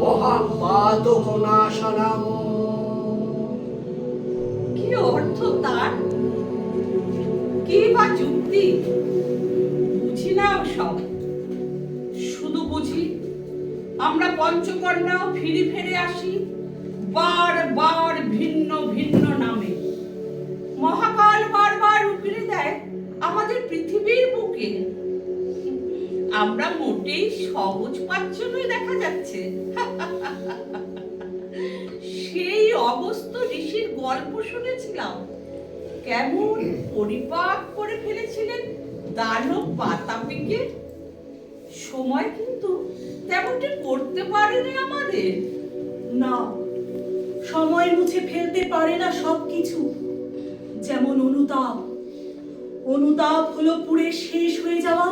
মহাপাতকনাশনম কি অর্থ তার? কি বা যুক্তি? বুঝি না সব। শুধু বুঝি, আমরা পঞ্চকন্যাও ফিরে ফিরে আসি বার বার ভিন্ন ভিন্ন নামে। আমরা মোটেই সহজ পাচ্ছ নই দেখা যাচ্ছে। সেই অবস্থ ঋষির গল্প শুনেছিলাম। কেমন পরিপাক করে ফেলেছিলেন দানব বাতাপিকে সময় কিন্তু তেমনটি করতে পারেনি আমাদের। না, সময় মুছে ফেলতে পারে না সব কিছু যেমন অনুতাপ। অনুতাপ হলো পুড়ে শেষ হয়ে যাওয়া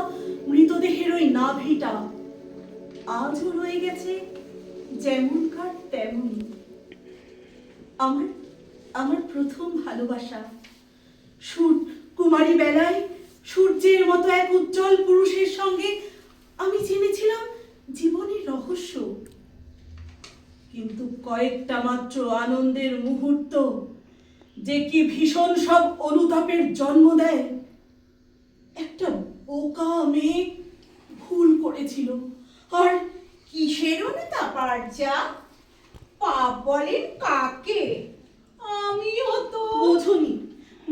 মৃতদেহের ওই নাভিটা আজও রয়ে গেছে যেমনকার তেমনই। আমার আমার প্রথম ভালোবাসা। সুর, কুমারী বেলায় সূর্যের মতো এক উজ্জ্বল পুরুষের সঙ্গে আমি জেনেছিলাম জীবনের রহস্য। কিন্তু কয়েকটা মাত্র আনন্দের মুহূর্ত যে কি ভীষণ সব অনুতাপের জন্ম দেয়, একটা বোকা মেয়ে ভুল করেছিল। আর কিসের অনুতাপ আর যা? পাপ বলেন কাকে? আমিও তো বোঝনি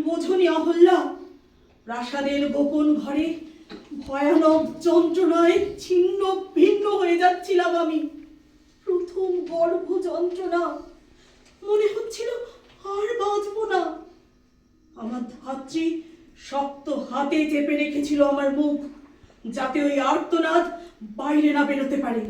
বোঝনি অহল্যা। প্রাসাদের গোপন ঘরে ভয়ানক যন্ত্রণায় ছিন্ন ভিন্ন হয়ে যাচ্ছিলাম আমি। প্রথম গর্ভ যন্ত্রণা। মনে হচ্ছিল আর বাঁচবো না। আমার ধাত্রী শক্ত হাতে চেপে রেখেছিল আমার মুখ যাতে ওই আর্তনাদ বাইরে না বেরোতে পারে।